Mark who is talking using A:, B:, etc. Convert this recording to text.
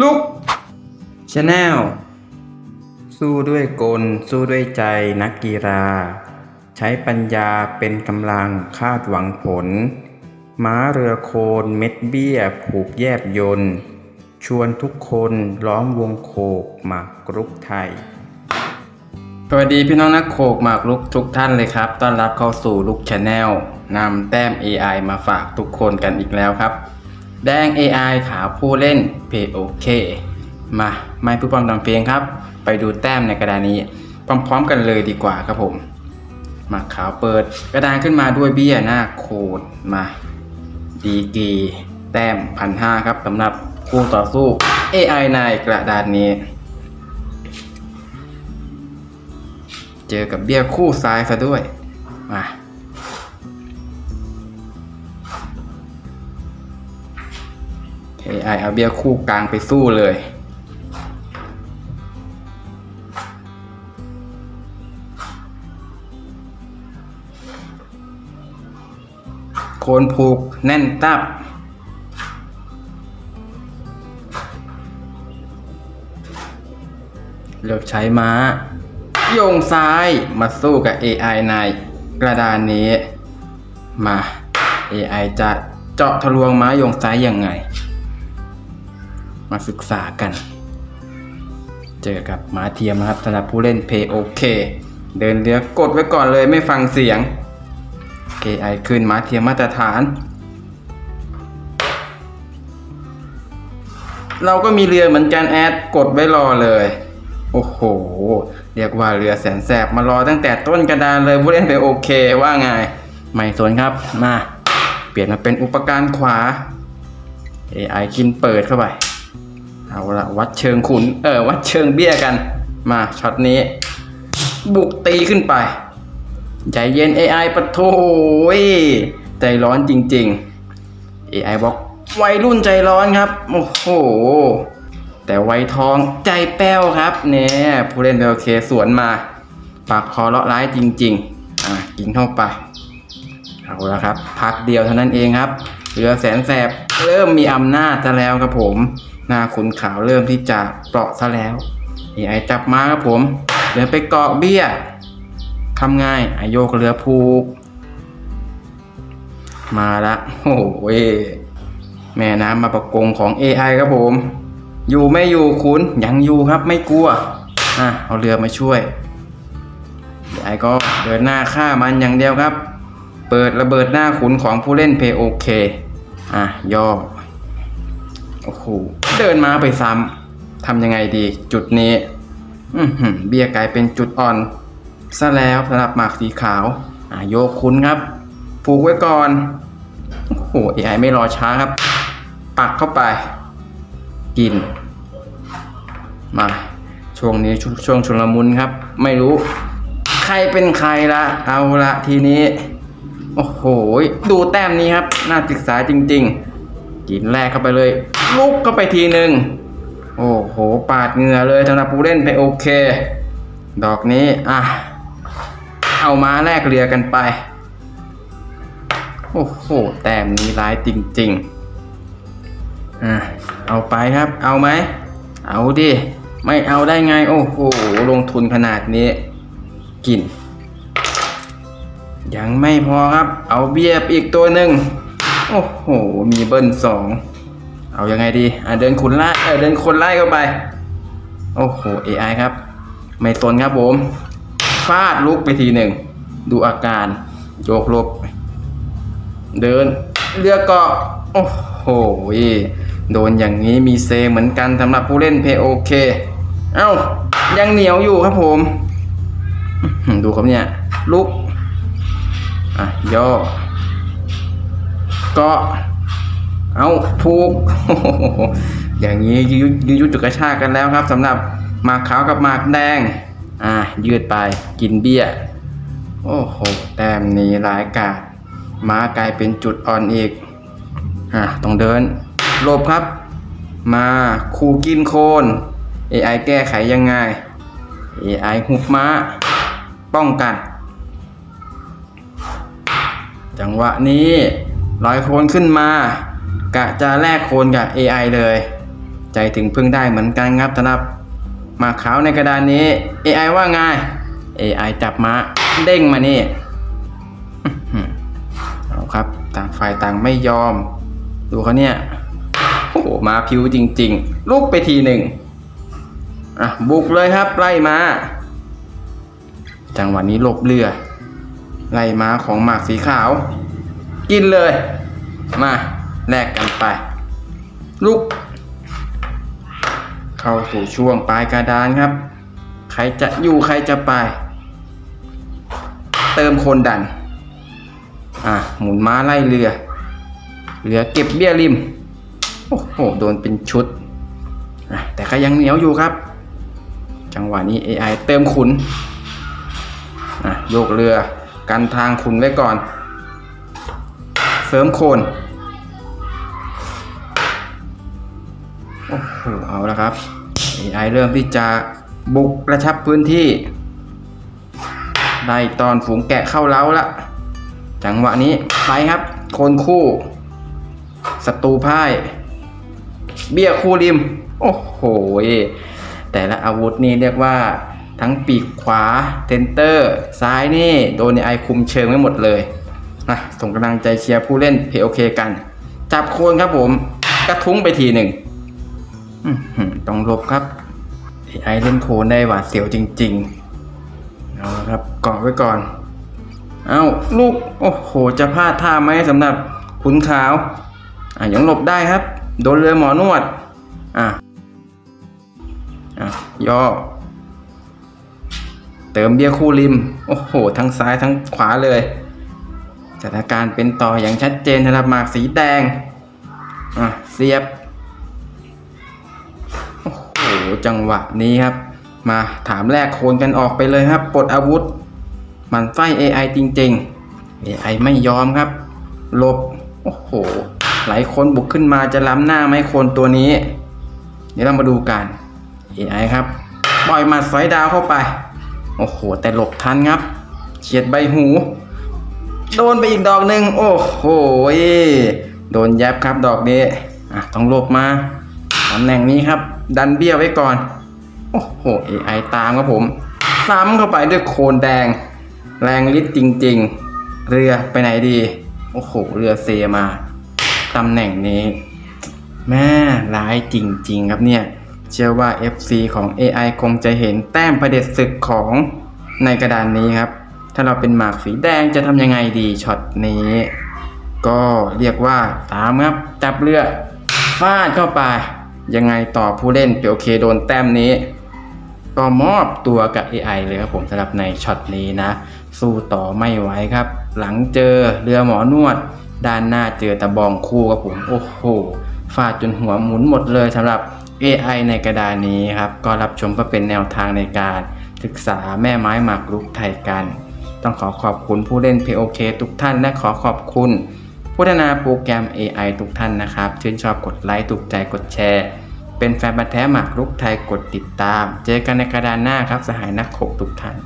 A: ลุกชาแนลสู้ด้วยกล สู้ด้วยใจนักกีฬา ใช้ปัญญาเป็นกำลังคาดหวังผล ม้าเรือโคนเม็ดเบี้ย ผูกแยบยนต์ชวนทุกคนล้อมวงโคกหมากรุกไทย สวัสดีพี่น้องนักโคกหมากรุกทุกท่านเลยครับ ต้อนรับเข้าสู่ลุกชาแนลนำแต้ม AI มาฝากทุกคนกันอีกแล้วครับ แดง AI ขาวผู้เล่นเพโอเคมาไม่ผู้ความดำเพลงครับ ไปดูแต้มในกระดานนี้ พร้อมๆกันเลยดีกว่าครับผม มาขาวเปิดกระดานขึ้นมาด้วยเบี้ยหน้าโคดมาดีกีแต้มพันห้าครับสำหรับคู่ต่อสู้ AI ในกระดานนี้ เจอกับเบี้ยคู่ซ้ายซะด้วยมา AI เอาเบี้ยคู่กลางไปสู้เลย โคนผูกแน่นตับเลือกใช้ม้า โยงซ้ายมาสู้กับ AI ในกระดานนี้ มา AI จะเจาะทะลวงม้าโยงซ้ายยังไง มาศึกษากัน เจอกับมาเทียมนะครับสำหรับผู้เล่น Play OK เค เดินเรือกดไว้ก่อนเลยไม่ฟังเสียง AI ขึ้นมาเทียมมาตรฐาน เราก็มีเรือเหมือนกันแอดกดไว้รอเลย โอ้โห เรียกว่าเรือแสนแสบมารอตั้งแต่ต้นกระดานเลยผู้เล่นไปโอเคว่าไง ไม่สนครับมา เปลี่ยนมาเป็นอุปกรณ์ขวา AI กินเปิดเข้าไป เอาละวัดเชิงขุน เออ วัดเชิงเบี้ยกัน มาช็อตนี้ บุกตีขึ้นไป ใจเย็น AI ปะโถยใจร้อนจริง ๆ AI บอกวัยรุ่นใจร้อนครับ โอ้โห แต่วัยทองใจแป้วครับ เนี่ย ผู้เล่นเบลเคสวนมา ปากคอเลาะร้ายจริง ๆ อะกินเข้าไป เอาละครับ พักเดียวเท่านั้นเองครับเรือแสนแสบเริ่มมีอำนาจซะแล้วครับผม หน้าขุนขาวเริ่มที่จะเปราะซะแล้ว AI จับมาครับผมเดินไปเกาะเบี้ยทำง่ายอาโยกเรือผูก มาละโอ้โหเวแม่น้ำมาประกงของ AI ครับผม อยู่ไม่อยู่คุณยังอยู่ครับไม่กลัวอะเอาเรือมาช่วย AI ก็เดินหน้าฆ่ามันอย่างเดียวครับ เปิดระเบิดหน้าขุนของผู้เล่นเพโอเคอะย่อ โอ้โหเดินมาไปซ้ำทำยังไงดี จุดนี้อืเบียร์กลายเป็นจุดอ่อนซะแล้วสำหรับหมากสีขาวอะโยกคุณครับผูกไว้ก่อนโอ้โห AI ไม่รอช้าครับ ปักเข้าไป กิน มา ช่วงนี้ชช่วงชุลมุนครับ ไม่รู้ ใครเป็นใครละเอาละทีนี้ โอ้โห ดูแต้มนี้ครับ น่าศึกษาจริง ๆ กินแรกเข้าไปเลย ลุกเข้าไปทีหนึ่งโอ้โห ปาดเหงื่อเลยสำหรับผู้เล่นไปโอเค ดอกนี้ อะ เอามาแลกเรือกันไป โอ้โห แต้มนี้ร้ายจริงๆ อะ เอาไปครับ เอาไหม เอาดิ ไม่เอาได้ไง โอ้โห ลงทุนขนาดนี้ กิน ยังไม่พอครับ เอาเบียร์อีกตัวหนึ่ง โอ้โห มีเบิ้ลสอง เอายังไงดี อะเดินขุนไล่เออเดินคนไล่เข้าไป โอ้โห AI ครับ ไม่สนครับผม ฟาดลุกไปทีหนึ่ง ดูอาการ โยกลบ เดินเรือเกาะ โอ้โห โดนอย่างนี้มีเซเหมือนกันสำหรับผู้เล่นเพโอเค เอ้า ยังเหนียวอยู่ครับผม ดูครับเนี่ย ลุก อะ ย่อ เกาะ เอาผูก อย่างนี้ยืดยืดจุกระชากกันแล้วครับสำหรับหมากขาวกับหมากแดง อ่า ยืดไปกินเบี้ย โอ้โห แต้มนี้ร้ายกาจม้ากลายเป็นจุดอ่อนอีก อะต้องเดินหลบครับ มาคูกินโคน AI แก้ไขยังไง AI หุบม้า ป้องกัน จังหวะนี้ ลอยโคลนขึ้นมา กะจะแลกโคลนกับ AI เลย ใจถึงพึ่งได้เหมือนกันครับสำหรับหมาขาวในกระดานนี้ AI ว่าไง AI จับมาเด้งมานี่เอาครับ ต่างฝ่ายต่างไม่ยอม ดูเขาเนี่ย โอ้โห มาพิวจริง ๆ ลูกไปทีหนึ่งอะบุกเลยครับ ไล่มา จังหวะนี้หลบเรือ ไล่มาของหมากสีขาว กินเลย มาแลกกันไป ลุก เข้าสู่ช่วงปลายกระดานครับ ใครจะอยู่ใครจะไป เติมคนดัน อะ หมุนม้าไล่เรือเหลือเก็บเบี้ยริม โอ้โห โดนเป็นชุดอะแต่ก็ยังเหนียวอยู่ครับ จังหวะนี้ AI เติมขุนโยกเรือกันทางขุนไว้ก่อน เสริมโคน โอ้โห เอาละครับ AI เริ่มที่จะบุกกระชับพื้นที่ ได้ตอนฝูงแกะเข้าเล้าละ จังหวะนี้ไปครับ คนคู่ ศัตรูพ่าย เบี้ยคู่ริม โอ้โห แต่ละอาวุธนี่เรียกว่าทั้งปีกขวาเซนเตอร์ ซ้ายนี่ โดนไอคุมเชิงไว้หมดเลย นะส่งกำลังใจเชียร์ผู้เล่นเพโอเคกัน จับโคนครับผม กระทุ้งไปทีหนึ่งต้องหลบครับไอเล่นโคนได้หวาดเสียวจริงๆเอาละครับเกาะไว้ก่อน เอาลูก โอ้โห จะพลาดท่าไหมสำหรับขุนขาว อะยังหลบได้ครับ โดนเรือหมอนวด อะ อะ ย่อ เติมเบี้ยคู่ริม โอ้โห ทั้งซ้ายทั้งขวาเลย สถานการณ์เป็นต่ออย่างชัดเจนสำหรับหมากสีแดงอะเสียบโอ้โหจังหวะนี้ครับ มาถามแรกโคนกันออกไปเลยครับปลดอาวุธ มันไส้ AI จริง ๆ AI ไม่ยอมครับหลบโอ้โหหลายคนบุกขึ้นมาจะล้ำหน้าไหมโคนตัวนี้ เดี๋ยวเรามาดูกัน AI ครับปล่อยหมัดสอยดาวเข้าไป โอ้โห แต่หลบทันครับเฉียดใบหู โดนไปอีกดอกหนึ่งโอ้โหโดนแยบครับดอกนี้อะต้องหลบมาตำแหน่งนี้ครับ ดันเบี้ยไว้ก่อน โอ้โห AI ตามครับผม ซ้ำเข้าไปด้วยโคนแดง แรงฤทธิ์จริง ๆ เรือไปไหนดี โอ้โห เรือเซมา ตำแหน่งนี้ แม่ร้ายจริง ๆ ครับเนี่ย เชื่อว่า FC ของ AI คงจะเห็นแต้มประเด็จศึกของในกระดานนี้ครับ ถ้าเราเป็นหมากสีแดงจะทำยังไงดีช็อตนี้ ก็เรียกว่าตามครับจับเรือฟาดเข้าไป ยังไงต่อผู้เล่นเปียวเคโดนแต้มนี้ ก็มอบตัวกับ AI เลยครับผมสำหรับในช็อตนี้นะ สู้ต่อไม่ไหวครับ หลังเจอเรือหมอนวด ด้านหน้าเจอตะบองคู่ครับผมโอ้โหฟาดจนหัวหมุนหมดเลยสำหรับ AI ในกระดานนี้ครับ ก็รับชมก็เป็นแนวทางในการศึกษาแม่ไม้หมากรุกไทยกัน ต้องขอขอบคุณผู้เล่น POK ทุกท่าน และขอขอบคุณพัฒนาโปรแกรม AI ทุกท่านนะครับ ชื่นชอบกดไลค์ถูกใจกดแชร์ เป็นแฟนบันแท้หมากรุกไทยกดติดตาม เจอกันในกระดานหน้าครับสหายนักขกทุกท่าน